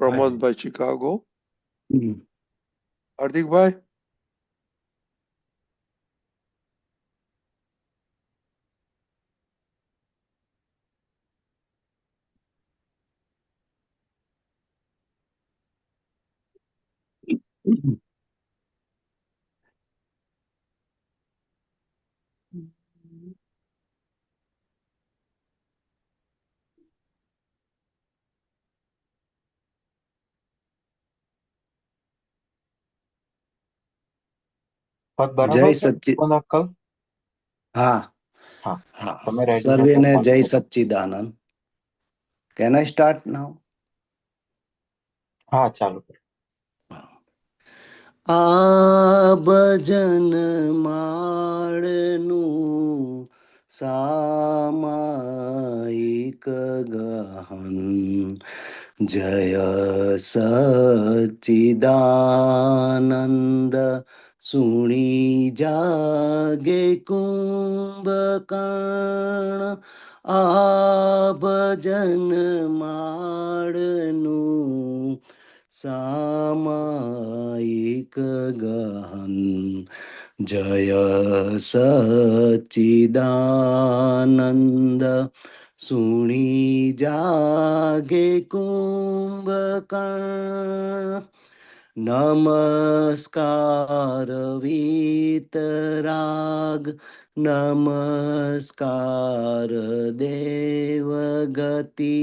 પ્રમોદભાઈ ચિકાગો હમ. હાર્દિકભાઈ પગ જય બરાબર છે સચ્ચિ કોણ અંકલ હા હા, હા તમે રેડી સર્વેને છો? Jai Sachchidanand can I start now હા ચાલુ આ ભજન માળનું સામાયિક ગહન. જય સચ્ચિદાનંદ સુણી જાગે કુંભકર્ણ આ ભજન માળનું સામાયિક ગહન જય સચ્ચિદાનંદ સુણી જાગે કુંભકર્ણ નમસ્કાર વીતરાગ નમસ્કાર દેવગતિ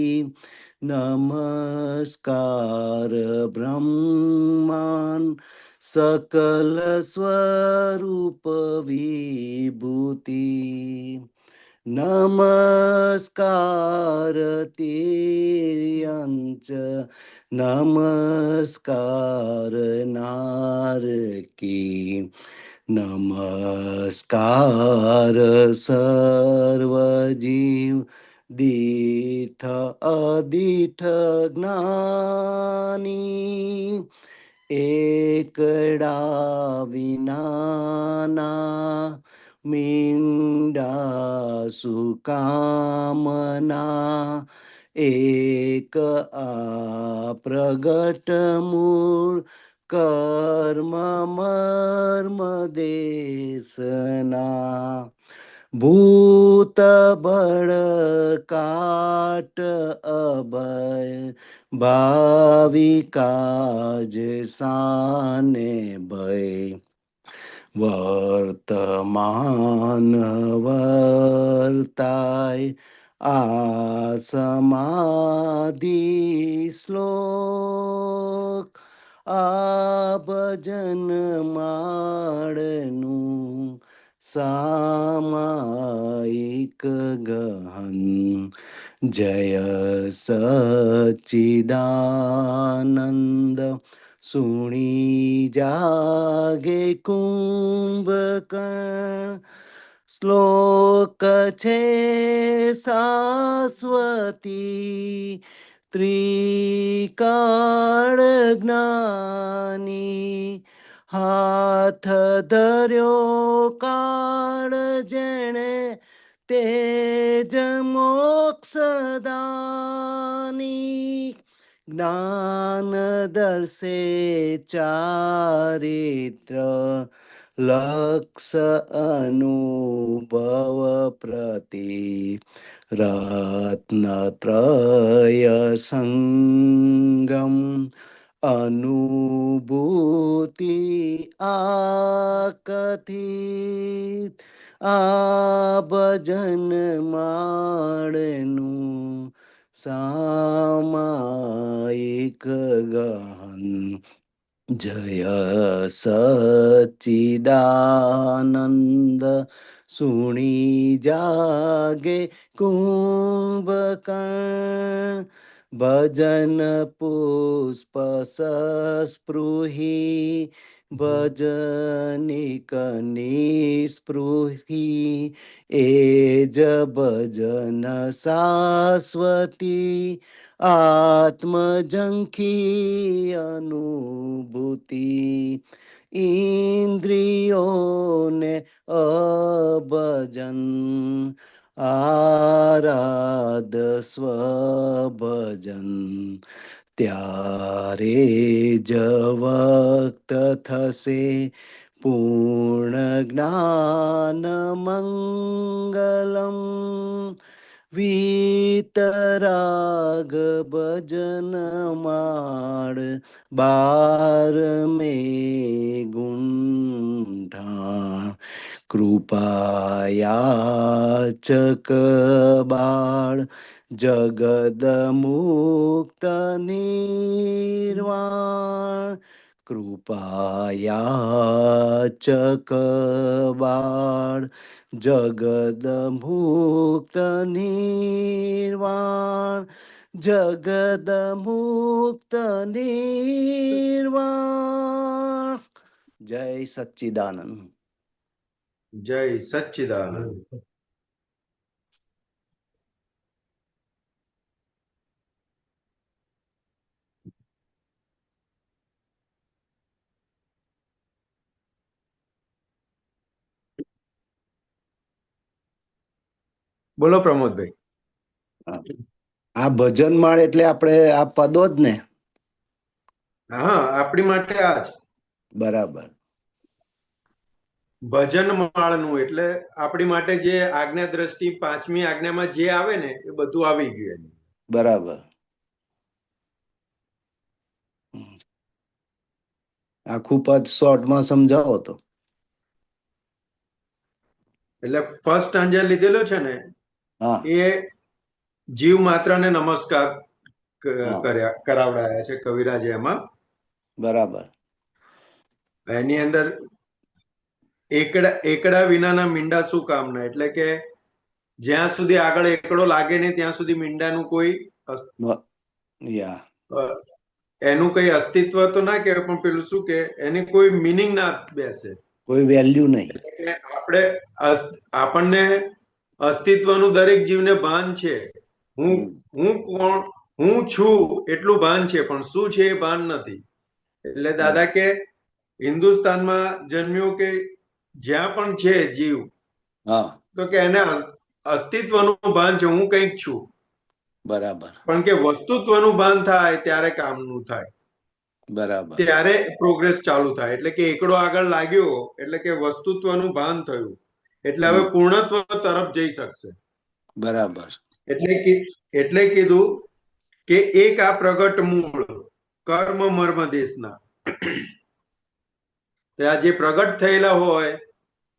નમસ્કાર બ્રહ્માન સકલ સ્વરૂપ વિભૂતિ નમસ્કાર તિર્યંચ નમસ્કાર નારકી નમસ્કાર સર્વજીવ દીઠ અદીઠ જ્ઞાની એકડા વિનાના મીંડા સુકામના એક પ્રગટ મૂળ કર્મ મર્મ દેશના ભૂત બળ કાટ અભય ભાવિકાજ સાને ભય વર્તમાન વર્તાય આ સમાધિ શ્લોક. આ ભજન માળનું સામાયિક ગહન. જય સચ્ચિદાનંદ સુણી જાગે કુંભકર્ણ શ્લોક છે શાશ્વતી ત્રિકાળ જ્ઞાની. હાથ ધર્યો કાળ જેણે તેજ મોક્ષદાની જ્ઞાન દર્શે ચારિત્ર લક્ષ અનુભવ પ્રતિ રત્નત્રય સંગમ અનુભૂતિ આકથિત આ ભજન માળનું गन् जयसचिद सुनि जागे कुम्भकर्ण। ભજન પુષ્પ સસ્પૃહી ભજનિક નિસ્પૃહી એ જ ભજન શાશ્વતી આત્મજંખી અનુભૂતિ ઇન્દ્રિયોને અભજન આરાધ સ્વભજન. ત્યારે જ વક્ત થશે પૂર્ણ જ્ઞાન મંગલમ. વીતરાગ ભજન માળ બાર મે ગુંઠા. કૃપાયાચક બાળ જગદ મુક્ત નિર્વાણ. કૃપાયાચક બાળ જગદ મુક્ત નિર્વાણ. જગદ મુક્ત નિર્વાણ. જય સચ્ચિદાનંદ. જય સચ્ચિદાનંદ બોલો પ્રમોદભાઈ. આ ભજન માળ એટલે આપણે આ પદો જ ને? હા આપણી માટે આ જ. બરાબર. ભજન માળનું એટલે આપણી માટે જે આજ્ઞા દ્રષ્ટિ પાંચમી આજ્ઞામાં જે આવે ને એ બધું આવી ગયું એનું. બરાબર. આખું પદ શોર્ટમાં સમજાવો તો. એટલે ફર્સ્ટ સ્ટાન્જર લીધેલો છે ને એ જીવ માત્રને નમસ્કાર કર્યા કરાવડાયા છે કવિરાજે એમાં. બરાબર. એની અંદર એકડા એકડા વિનાના મીંડા શું કામના એટલે કે જ્યાં સુધી આગળ એકડો લાગે નહીં ત્યાં સુધી મીંડાનું કોઈ એનું કઈ અસ્તિત્વ તો ના કહેવાય પણ પેલું શું કે એની કોઈ મિનિંગ ના બેસે. કોઈ વેલ્યુ નહીં. એટલે આપણે આપણને અસ્તિત્વનું દરેક જીવને ભાન છે. હું હું કોણ હું છું એટલું ભાન છે પણ શું છે એ ભાન નથી. એટલે દાદા કે હિન્દુસ્તાનમાં જન્મ્યો કે જ્યાં પણ છે જીવ હા. તો કે એને અસ- અસ્તિત્વનું ભાન છે હું કંઈક છું. બરાબર. પણ કે વસ્તુત્વનું ભાન થાય ત્યારે કામનું થાય. બરાબર. ત્યારે પ્રોગ્રેસ ચાલુ થાય. એટલે કે એકડો આગળ લાગ્યો એટલે કે વસ્તુત્વનું ભાન થયું. એટલે હવે પૂર્ણત્વ તરફ જઈ શકશે. બરાબર. એટલે કે એટલે કીધું કે એક આ પ્રગટ મૂળ કર્મ મર્મ દેશના. તો આ જે પ્રગટ થયેલા હોય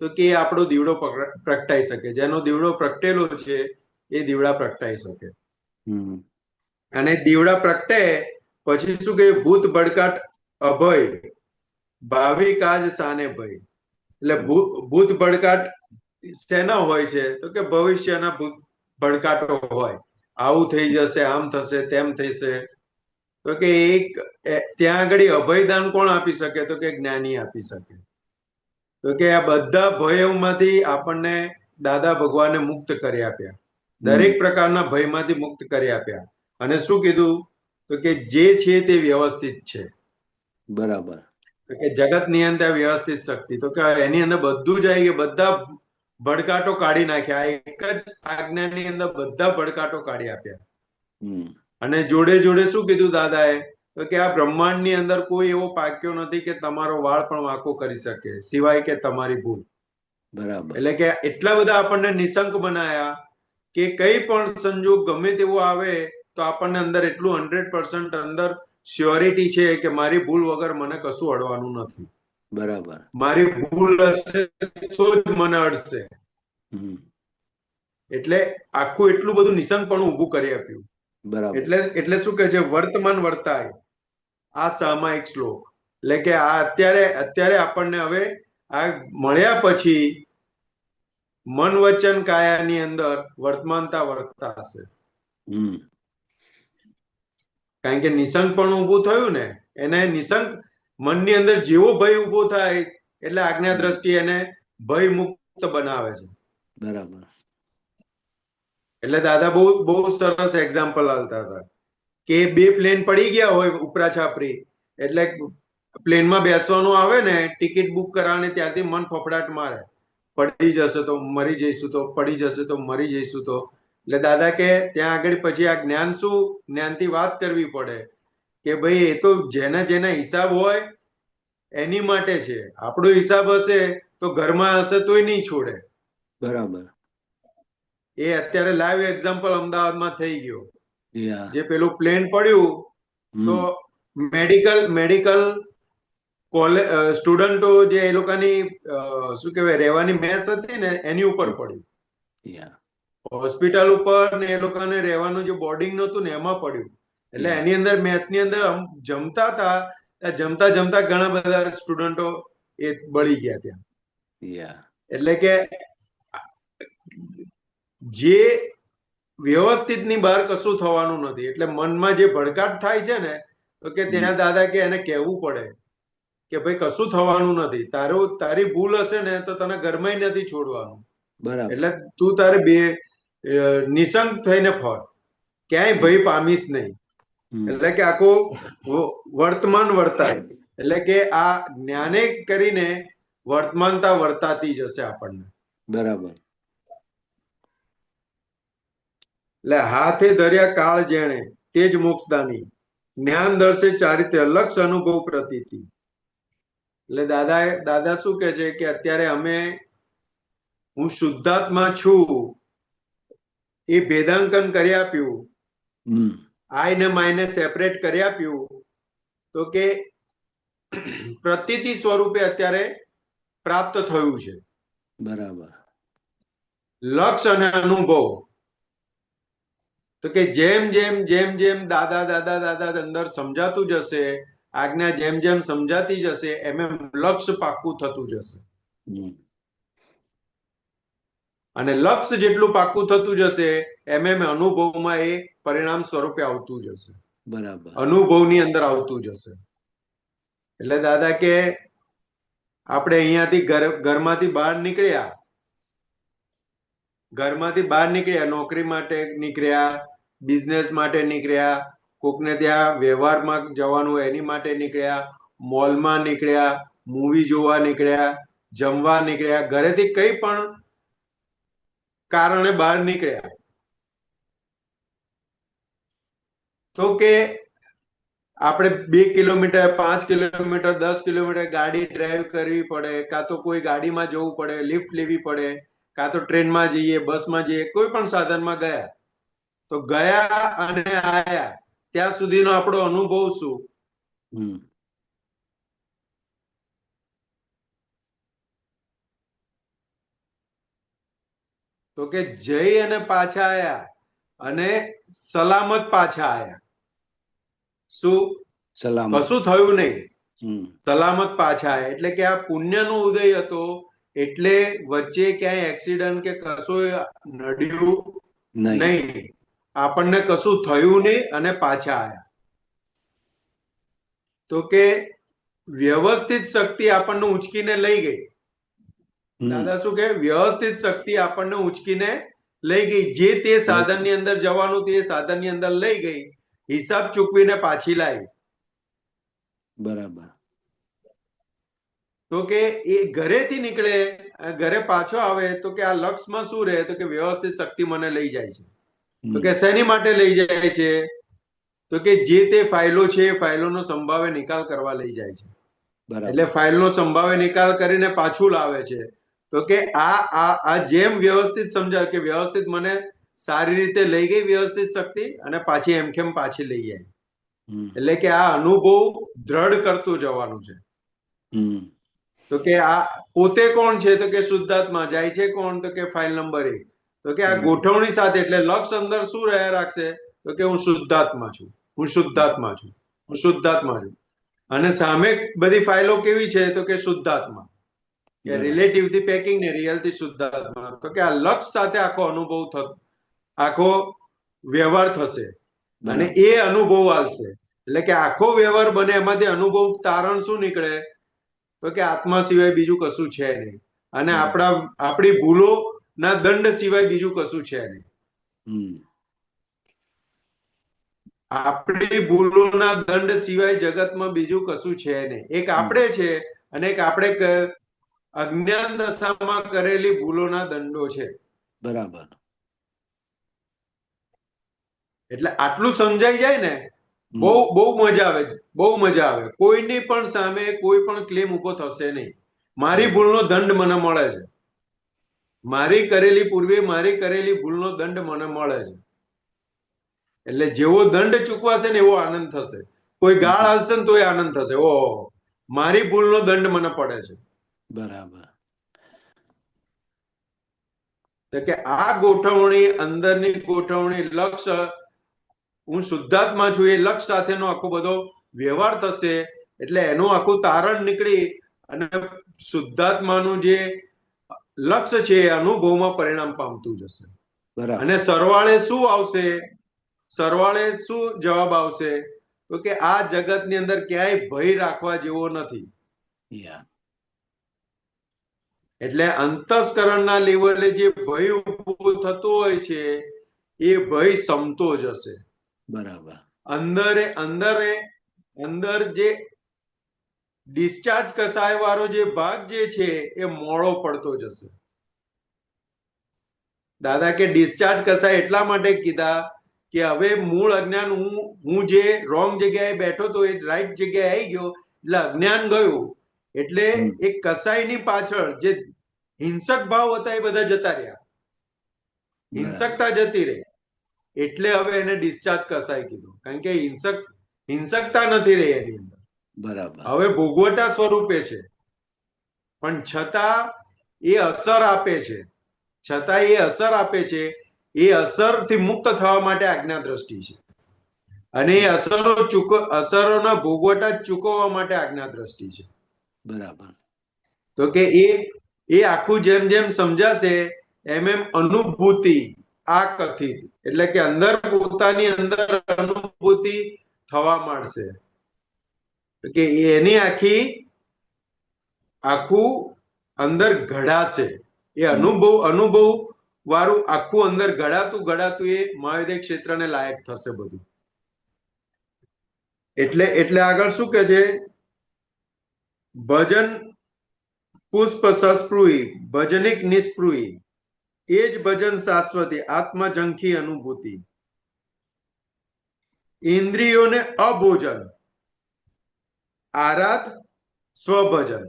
તો કે આપણો દીવડો પ્રગટાઈ શકે. જેનો દીવડો પ્રગટેલો છે એ દીવડા પ્રગટાઈ શકે. અને દીવડા પ્રગટે પછી શું કે ભૂત ભડકાટ અભય ભાવિક આજ સાને ભય. એટલે ભૂત ભડકાટ શેના હોય છે? તો કે ભવિષ્યના ભૂત ભડકાટો હોય. આવું થઈ જશે આમ થશે તેમ થશે. તો કે એક ત્યાં આગળ અભયદાન કોણ આપી શકે? તો કે જ્ઞાની આપી શકે. તો કે આ બધા ભયમાંથી આપણને દાદા ભગવાને મુક્ત કરી આપ્યા. દરેક પ્રકારના ભયમાંથી મુક્ત કરી આપ્યા. અને શું કીધું? તો કે જે છે તે વ્યવસ્થિત છે. બરાબર. તો કે જગતની અંદર વ્યવસ્થિત શક્તિ. તો કે એની અંદર બધું જ આવી ગયું. બધા ભડકાટો કાઢી નાખ્યા. આ એક જ આજ્ઞાની અંદર બધા ભડકાટો કાઢી આપ્યા. હમ. અને જોડે જોડે શું કીધું દાદાએ? તો કે આ બ્રહ્માંડની અંદર કોઈ એવો પાક્યો નથી કે તમારો વાળ પણ વાંકો કરી શકે સિવાય કે તમારી ભૂલ. બરાબર. એટલે કે એટલા બધા આપણને નિશંક બનાયા કે કઈ પણ સંજોગ ગમે તેવો આવે તો આપણને અંદર એટલું હંડ્રેડ પર્સન્ટ અંદર શ્યોરિટી છે કે મારી ભૂલ વગર મને કશું અડવાનું નથી. બરાબર. મારી ભૂલ હશે તો જ મને અડશે. એટલે આખું એટલું બધું નિશંકપણું ઊભું કરી આપ્યું. બરાબર. એટલે એટલે શું કે છે? વર્તમાન વર્તાય. આ સામાયિક શ્લોક. એટલે કે આ અત્યારે અત્યારે આપણને હવે આ મળ્યા પછી મન વચન કાયાની અંદર વર્તમાનતા વર્તતા હમ. કારણ કે નિસંગ પણ ઊભું થયું ને એને નિસંગ મનની અંદર જેવો ભય ઊભો થાય એટલે આજ્ઞા દ્રષ્ટિ એને ભય મુક્ત બનાવે છે. બરાબર. એટલે દાદા બહુ બહુ સરસ એક્ઝામ્પલ આલતા હતા. કે બે પ્લેન પડી ગયા હોય ઉપરા છાપરી એટલે પ્લેનમાં બેસવાનું આવે ને ટિકિટ બુક કરાવવાની ત્યારથી મન ફફડાટ મારે. પડી જશે તો મરી જઈશું તો, પડી જશે તો મરી જઈશું તો. એટલે દાદા કે ત્યાં આગળ પછી આ જ્ઞાન શું? જ્ઞાનથી વાત કરવી પડે. કે ભાઈ, એ તો જેના જેના હિસાબ હોય, એની માટે છે. આપણો હિસાબ હશે તો ઘરમાં હશે તોય નહીં છોડે. બરાબર. એ અત્યારે લાઈવ એક્ઝામ્પલ અમદાવાદમાં થઈ ગયો. જે પેલું પ્લેન પડ્યું તો મેડિકલ મેડિકલ કોલેજ સ્ટુડન્ટો જે એ લોકોની શું કહેવાય રહેવાની મેસ હતી ને એની ઉપર પડ્યું. હોસ્પિટલ ઉપર ને એ લોકોને રહેવાનું જે બોર્ડિંગ નતું ને એમાં પડ્યું. એટલે એની અંદર મેસની અંદર અમ જમતા હતા જમતા જમતા ઘણા બધા સ્ટુડન્ટો એ બળી ગયા ત્યાં. એટલે કે જે વ્યવસ્થિતની બહાર કશું થવાનું નથી. એટલે મનમાં જે ભડકાટ થાય છે ને તો કે ત્યાં દાદા કે એને કહેવું પડે કે ભાઈ કશું થવાનું નથી. તારું તારી ભૂલ હશે ને તો તને ઘરમાં નથી છોડવાનું. બરાબર. એટલે તું તારે બે નિસંગ થઈને ફર. ક્યાંય ભય પામીશ નહીં. એટલે કે આખું વર્તમાન વર્તાય. એટલે કે આ જ્ઞાને કરીને વર્તમાનતા વર્તાતી જશે આપણને. બરાબર. એટલે હાથે ધર્યા કાળ જેણે તે જ મોક્ષદાની. જ્ઞાન દર્શે ચારિત્ર્ય લક્ષ અનુભવ પ્રતીતિ. એટલે દાદા દાદા શું કે છે કે અત્યારે અમે હું શુદ્ધાત્મા છું. એ ભેદાંકન કરી આપ્યું. આઈ ને માઈને સેપરેટ કરી આપ્યું. તો કે પ્રતિતિ સ્વરૂપે અત્યારે પ્રાપ્ત થયું છે. બરાબર. લક્ષ અને અનુભવ. તો કે જેમ જેમ જેમ જેમ દાદા દાદા દાદા અંદર સમજાતું જશે આજ્ઞા જેમ જેમ સમજાતી જશે એમ એમ લક્ષ્ય પાક્કું થતું જશે. અને લક્ષ જેટલું પાક્કું થતું જશે એમ એમ અનુભવમાં એ પરિણામ સ્વરૂપે આવતું જશે. બરાબર. અનુભવની અંદર આવતું જશે. એટલે દાદા કે આપણે અહીંયાથી ઘર ઘરમાંથી બહાર નીકળ્યા ઘરમાંથી બહાર નીકળ્યા, નોકરી માટે નીકળ્યા બિઝનેસ માટે નીકળ્યા, કોકને ત્યાં વ્યવહારમાં જવાનું એની માટે નીકળ્યા મોલમાં નીકળ્યા મૂવી જોવા નીકળ્યા, જમવા નીકળ્યા, ઘરેથી કઈ પણ કારણે બહાર નીકળ્યા. તો કે આપણે બે કિલોમીટર, પાંચ કિલોમીટર, દસ કિલોમીટર ગાડી ડ્રાઈવ કરવી પડે, કાં તો કોઈ ગાડીમાં જવું પડે લિફ્ટ લેવી પડે કાં તો ટ્રેનમાં જઈએ બસમાં જઈએ કોઈ પણ સાધનમાં ગયા તો ગયા અને આયા. ત્યાં સુધીનો આપણો અનુભવ શું? તો કે જઈ અને પાછા આયા અને સલામત પાછા આયા. શું? સલામત. કશું થયું નહીં. સલામત પાછા આયા. એટલે કે આ પુણ્યનો ઉદય હતો એટલે વચ્ચે ક્યાંય એક્સિડન્ટ કે કશું નડ્યું નહીં. આપણને કશું થયું નહીં અને પાછા આવ્યા તો કે વ્યવસ્થિત શક્તિ આપણને ઉંચકીને લઈ ગઈ. દાદા શું કે? વ્યવસ્થિત શક્તિ આપણને ઉંચકીને લઈ ગઈ. જે તે સાધનની અંદર જવાનું તે સાધનની અંદર લઈ ગઈ. હિસાબ ચૂકવીને પાછી લાવી. બરાબર. તો કે એ ઘરેથી નીકળે ઘરે પાછો આવે તો કે આ લક્ષમાં શું રહે? તો કે વ્યવસ્થિત શક્તિ મને લઈ જાય છે. તો કે શેની માટે લઈ જાય છે? તો કે જે તે ફાઇલો છે એ ફાઇલોનો સંભાવે નિકાલ કરવા લઈ જાય છે. એટલે ફાઇલનો સંભાવે નિકાલ કરીને પાછું લાવે છે. તો કે આ આ આ જેમ વ્યવસ્થિત સમજાય કે વ્યવસ્થિત મને સારી રીતે લઈ ગઈ વ્યવસ્થિત શક્તિ અને પાછી એમ કેમ પાછી લઈ જાય. એટલે કે આ અનુભવ દ્રઢ કરતું જવાનું છે. હમ. તો કે આ પોતે કોણ છે? તો કે શુદ્ધાત્મા. જાય છે કોણ? તો કે ફાઇલ નંબર એક. તો કે આ ગોઠવણી સાથે એટલે લક્ષ અંદર શું રહ્યા રાખશે? તો કે હું શુદ્ધાત્મા છું. હું શુદ્ધાત્મા છું. હું શુદ્ધાત્મા છું. અને સામે બધી ફાઇલો કેવી છે? તો કે શુદ્ધાત્મા. કે રિલેટિવથી પેકિંગ ને રિયલથી શુદ્ધાત્મા. તો કે આ લક્ષ સાથે આખો અનુભવ થતો આખો વ્યવહાર થશે. અને એ અનુભવ આવશે. એટલે કે આખો વ્યવહાર બને એમાંથી અનુભવ તારણ શું નીકળે? તો કે આત્મા સિવાય બીજું કશું છે નહીં. અને આપણા આપણી ભૂલો ના દંડ સિવાય બીજું કશું છે નહીં. આપણી ભૂલોના દંડ સિવાય જગતમાં બીજું કશું છે નહીં. એક આપણે છે અને એક આપણે અજ્ઞાન દશામાં કરેલી ભૂલોના દંડો છે. બરાબર. એટલે આટલું સમજાઈ જાય ને. બહુ બહુ મજા આવે બહુ મજા આવે. કોઈની પણ સામે કોઈ પણ ક્લેમ ઊભો થશે નહીં. મારી ભૂલનો દંડ મને મળે છે. મારી કરેલી પૂર્વે મારી કરેલી ભૂલનો દંડ મને મળે છે. એટલે જેવો દંડ ચૂકવાશે ને એવો આનંદ થશે. કોઈ ગાળ હાલશે ને તોય આનંદ થશે. ઓહો મારી ભૂલનો દંડ મને પડે છે. બરાબર. તો કે આ ગોઠવણી અંદરની ગોઠવણી લક્ષ્ય હું શુદ્ધાત્મા છું એ લક્ષ સાથેનો આખો બધો વ્યવહાર થશે. એટલે એનું આખું તારણ નીકળી અને શુદ્ધાત્માનું જે લક્ષ્ય છે એ અનુભવમાં પરિણામ પામતું જશે અને સરવાળે શું આવશે? સરવાળે શું જવાબ આવશે? તો કે આ જગતની અંદર ક્યાંય ભય રાખવા જેવો નથી. એટલે અંતસ્કરણના લેવલે જે ભય ઊભો થતો હોય છે એ ભય સમતો જશે બરાબર. અંદરે અંદરે અંદર જે ડિસ્ચાર્જ કસાય વાળો જે ભાગ જે છે એ મોળો પડતો જશે. દાદા કે ડિસ્ચાર્જ કસાય એટલા માટે કીધા કે હવે મૂળ અજ્ઞાન હું હું જે રોંગ જગ્યાએ બેઠો તો એ રાઈટ જગ્યાએ આવી ગયો એટલે અજ્ઞાન ગયું. એટલે. એ કસાઈની પાછળ જે હિંસક ભાવ હતા એ બધા જતા રહ્યા. હિંસકતા જતી રહી. એટલે હવે એને ડિસ્ચાર્જ કસાય કીધું. કારણ કે હિંસક હિંસકતા નથી રહી એની અંદર. બરાબર. હવે ભોગવટા સ્વરૂપે છે. પણ છતાં એ અસર આપે છે. છતાં એ અસર આપે છે. એ અસરથી મુક્ત થવા માટે આજ્ઞા દ્રષ્ટિ છે. અને એ અસરો ચૂક અસરોના ભોગવટા ચૂકવવા માટે આજ્ઞા દ્રષ્ટિ છે. બરાબર. તો કે એ એ આખું જેમ જેમ સમજાશે એમ એમ અનુભૂતિ આ કથિત. એટલે કે અંદર પોતાની અંદર અનુભૂતિ થવા માંડશે. કે એની આખી આખું અંદર ઘડાશે. એ અનુભવ અનુભવ વાળું આખું અંદર ઘડાતું ઘડાતું એ મહાવિદ્ય ક્ષેત્રને લાયક થશે બધું. એટલે એટલે આગળ શું કે છે? ભજન પુષ્પ સસ્પૃહી, ભજનિક નિસ્પૃહી એ જ ભજન શાશ્વતી આત્મજંખી અનુભૂતિ. ઇન્દ્રિયોને અભોજન. આરાધ સ્વભજન.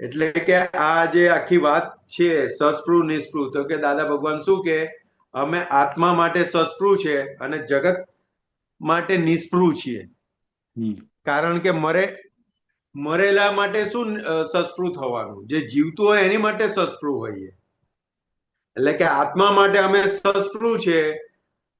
એટલે કે આ જે આખી વાત છે સસ્પૃ નિષ્પૃ તો કે દાદા ભગવાન શું કે અમે આત્મા માટે સસ્પૃ છે અને જગત માટે નિષ્પૃ છીએ. કારણ કે મરે મરેલા માટે શું અ, હોવાનું જે જીવતું હોય એની માટે સસ્પૃહ હોઈએ. એટલે કે આત્મા માટે અમે સસ્પૃહ છે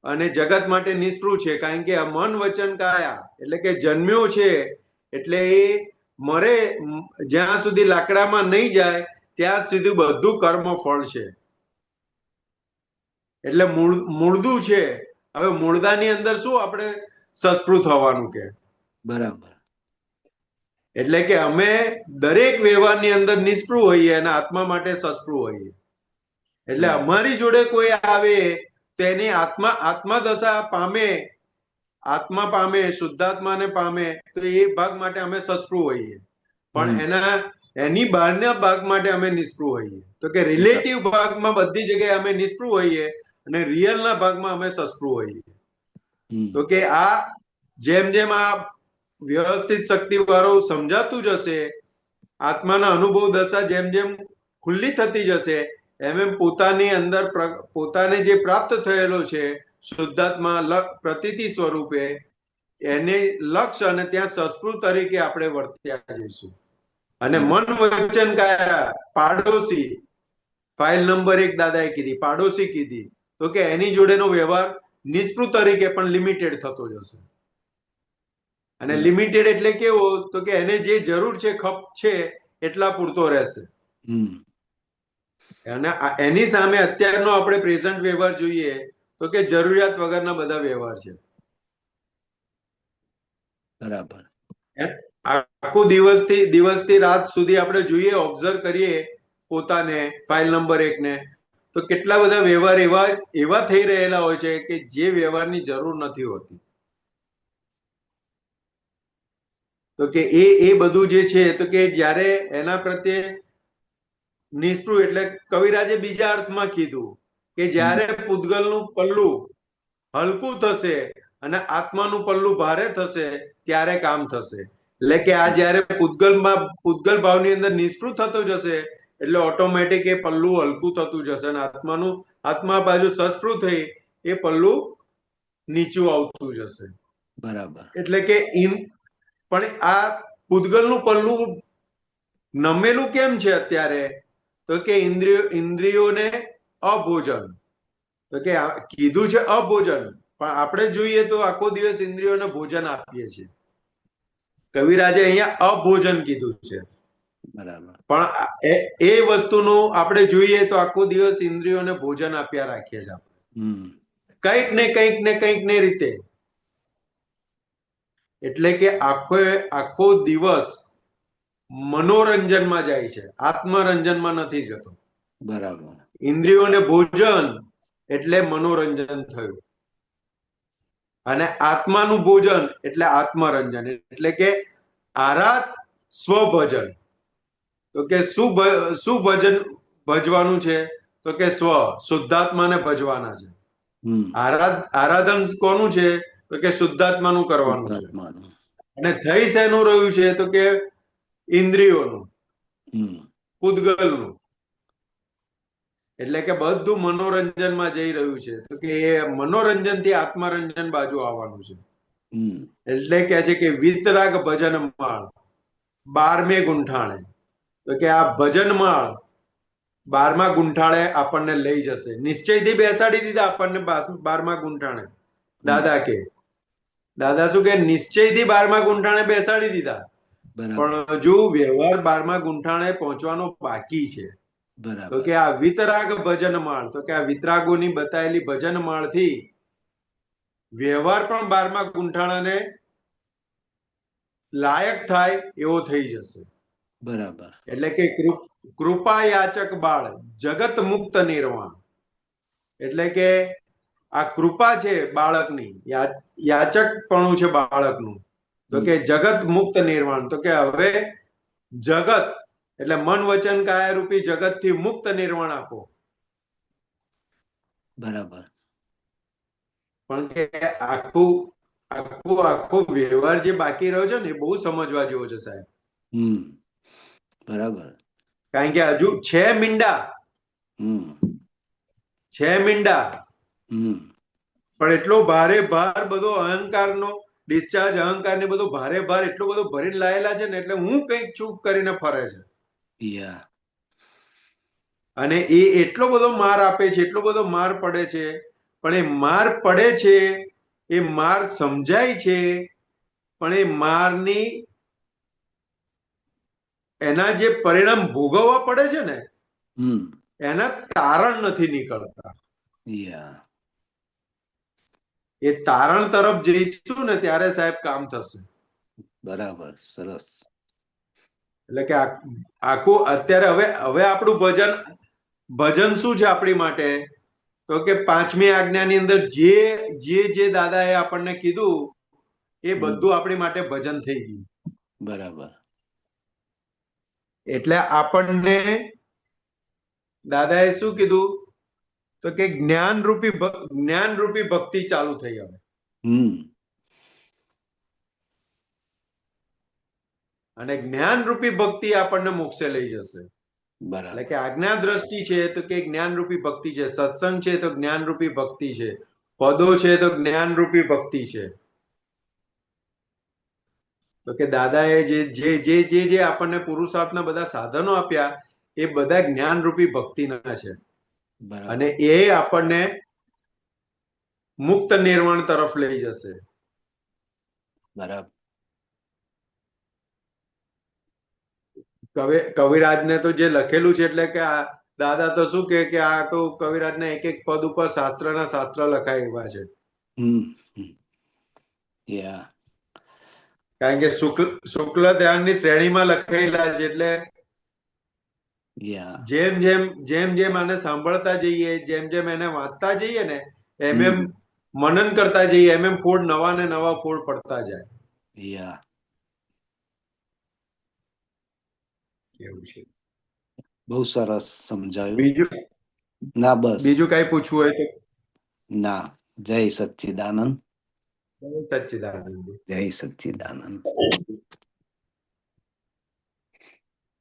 અને જગત માટે નિસ્પૃહ છે કારણ કે મન વચન કાયા. એટલે કે જન્મ્યો છે એટલે એ મરે જ્યાં સુધી લાકડામાં નહીં જાય ત્યાં સુધી બધું કર્મ ફળ છે. એટલે મૂળ મૂળદું છે. હવે મૂળદાની અંદર શું આપણે સસ્પૃત થવાનું કે? બરાબર. એટલે કે અમે દરેક વ્યવહારની અંદર નિષ્પૃહ હોઈએ અને આત્મા માટે સસ્પૃહ હોઈએ. એટલે અમારી જોડે કોઈ આવે તો એની આત્મા આત્મા દશા પામે આત્મા પામે શુદ્ધાત્માને પામે તો એ ભાગ માટે અમે સસ્પૃહ હોઈએ. પણ એના એની બહારના ભાગ માટે અમે નિષ્પૃહ હોઈએ. તો કે રિલેટિવ ભાગમાં બધી જગ્યાએ અમે નિષ્પૃહ હોઈએ અને રિયલના ભાગમાં અમે સસ્પૃહ હોઈએ. તો કે આ જેમ જેમ આ વ્યવસ્થિત શક્તિ વાળો સમજાતું જશે. આત્માના અનુભવ દશા જેમ જેમ ખુલ્લી થતી જશે, એમ એમ પોતાની અંદર પોતાને જે પ્રાપ્ત થયેલો છે, શુદ્ધાત્મા લક- સ્વરૂપે, એને લક્ષ અને ત્યાં સંસ્કૃત તરીકે આપણે વર્ત્યા જઈશું. અને મન વચન કાયા, પાડોશી, ફાઇલ નંબર એક દાદાએ કીધી, પાડોશી કીધી, તો કે એની જોડેનો વ્યવહાર નિષ્પૃત તરીકે પણ લિમિટેડ થતો જશે. અને લિમિટેડ એટલે કેવો? તો કે એને જે જરૂર છે ખપ છે એટલા પૂરતો રહેશે. અને એની સામે અત્યારનો આપણે પ્રેઝન્ટ વ્યવહાર જોઈએ તો કે જરૂરિયાત વગરના બધા વ્યવહાર છે. બરાબર. આખું દિવસથી દિવસથી રાત સુધી આપણે જોઈએ ઓબ્ઝર્વ કરીએ પોતાને ફાઇલ નંબર એક ને તો કેટલા બધા વ્યવહાર એવા એવા થઈ રહેલા હોય છે કે જે વ્યવહારની જરૂર નથી હોતી. તો કે એ એ બધું જે છે તો કે જ્યારે એના પ્રત્યે નિષ્પૃહ એટલે કવિરાજે બીજા અર્થમાં કીધું કે જ્યારે પૂતગલનું પલ્લું હલકું થશે અને આત્માનું પલ્લું ભારે થશે ત્યારે કામ થશે. એટલે કે આ જ્યારે પૂતગલમાં પૂતગલ ભાવની અંદર નિષ્ફળ થતો જશે એટલે ઓટોમેટિક એ પલ્લું હલકું થતું જશે અને આત્માનું આત્મા બાજુ સસ્પૃહ થઈ એ પલ્લું નીચું આવતું જશે. બરાબર. એટલે કે ઇન પણ આ પૂતગલનું પલ્લું નમેલું કેમ છે અત્યારે? તો કે ઇન્દ્રિયો ઇન્દ્રિયોને અભોજન. તો કે કીધું છે અભોજન પણ આપણે જોઈએ તો આખો દિવસ ઇન્દ્રિયોને ભોજન આપીએ છીએ. કવિરાજે અહીંયા અભોજન કીધું છે. બરાબર. પણ એ વસ્તુનું આપણે જોઈએ તો આખો દિવસ ઇન્દ્રિયોને ભોજન આપ્યા રાખીએ છીએ આપણે. કંઈક ને કંઈક ને કંઈક ને રીતે. એટલે કે આખો આખો દિવસ મનોરંજનમાં જાય છે. આત્મરંજનમાં નથી જતો. બરાબર. ઇન્દ્રિયોને ભોજન એટલે મનોરંજન થયું. અને આત્માનું ભોજન એટલે આત્મરંજન. એટલે કે આરાધ સ્વભજન. તો કે શું શું ભજન ભજવાનું છે? તો કે સ્વ. શુદ્ધાત્માને ભજવાના છે. આરાધ આરાધન કોનું છે? તો કે શુદ્ધાત્માનું કરવાનું છે. અને થઈ શેનું રહ્યું છે? તો કે ઇન્દ્રિયોનું હમ. એટલે કે બધું મનોરંજનમાં જઈ રહ્યું છે. તો કે એ મનોરંજનથી આત્મરંજન બાજુ આવવાનું છે. એટલે કે છે કે વિતરાગ ભજન માળ બારમે ગુંઠાણે. તો કે આ ભજન માળ બારમા ગુંઠાળે આપણને લઈ જશે. નિશ્ચયથી બેસાડી દીધા આપણને બારમા ગુંઠાણે. દાદા કે દાદા શું કે નિશ્ચયથી બારમા ગુંઠાણે બેસાડી દીધા. પણ જો વ્યવહાર બારમા ગુંઠાણે પહોંચવાનો બાકી છે. તો કે આ વિતરાગ ભજન માળ તો કે આ વિતરાગોની બતાવેલી ભજન માળથી વ્યવહાર પણ બારમા ગુંઠાણાને લાયક થાય એવો થઈ જશે. બરાબર. એટલે કે કૃપા યાચક બાળ જગત મુક્ત નિર્વાણ. એટલે કે આ કૃપા છે બાળકની યાચકપણું છે બાળકનું. તો કે જગત મુક્ત નિર્વાણ. તો કે હવે જગત એટલે મન વચન કાયા રૂપી જગતથી મુક્ત નિર્વાણ આપો. બરાબર. પણ કે આખું આખું આખો વ્યવહાર જે બાકી રહ્યો છે ને એ બહુ સમજવા જેવો છે સાહેબ. હમ. બરાબર. કારણ કે હજુ છે મીંડા. હમ. છે મીંડા. પણ એટલો ભારે ભાર બધો અહંકારનો ડિસ્ચાર્જ અહંકાર ને બધો ભારે ભાર એટલો બધો ભરીને લાયેલા છે ને એટલે હું કંઈક ચૂપ કરીને ફરે છે. યા. અને એ એટલો બધો માર આપે છે એટલો બધો માર પડે છે પણ એ માર પડે છે એ માર સમજાય છે પણ એ મારની એના જે પરિણામ ભોગવવા પડે છે ને હમ. એના તારણ નથી નીકળતા. યા. એ તારણ તરફ જઈશું ને ત્યારે સાહેબ કામ થશે. બરાબર સરસ. એટલે કે આખું અત્યારે હવે હવે આપણું ભજન ભજન શું છે આપણી માટે? તો કે પાંચમી આજ્ઞાની અંદર જે જે જે દાદાએ આપણને કીધું એ બધું આપણી માટે ભજન થઈ ગયું. બરાબર. એટલે આપણને દાદાએ શું કીધું? તો કે જ્ઞાન જ્ઞાન રૂપી ભક્તિ ચાલુ થઈ હવે. અને જ્ઞાન રૂપી ભક્તિ આપણને મોક્ષે લઈ જશે. બરાબર. એટલે કે આજ્ઞા દ્રષ્ટિ છે તો કે જ્ઞાન રૂપી ભક્તિ છે સત્સંગ છે તો જ્ઞાન રૂપી ભક્તિ છે પદો છે તો જ્ઞાન રૂપી ભક્તિ છે. તો કે દાદાએ જે જે જે જે આપણને પુરુષાર્થના બધા સાધનો આપ્યા એ બધા જ્ઞાન રૂપી ભક્તિના છે. અને એ આપણને મુક્ત નિર્વાણ તરફ લઈ જશે. બરાબર. કવિ કવિરાજને તો જે લખેલું છે એટલે કે આ દાદા તો શું કે કે આ તો કવિરાજને એક એક પદ ઉપર શાસ્ત્રના શાસ્ત્ર લખાય એવા છે. કારણ કે શુક્લ શુક્લ ધ્યાનની શ્રેણીમાં લખાયેલા છે એટલે જેમ જેમ જેમ જેમ આને સાંભળતા જઈએ જેમ જેમ એને વાંચતા જઈએ ને એમ એમ મનન કરતા જઈએ એમ એમ ફોડ નવા ને નવા ફોડ પડતા જાય. યા એવું છે. બહુ સરસ સમજાયું. બીજું? ના બસ. બીજું કઈ પૂછવું હોય તો? ના. જય સચ્ચિદાનંદ. જય સચ્ચિદાનંદ. જય સચ્ચિદાનંદ.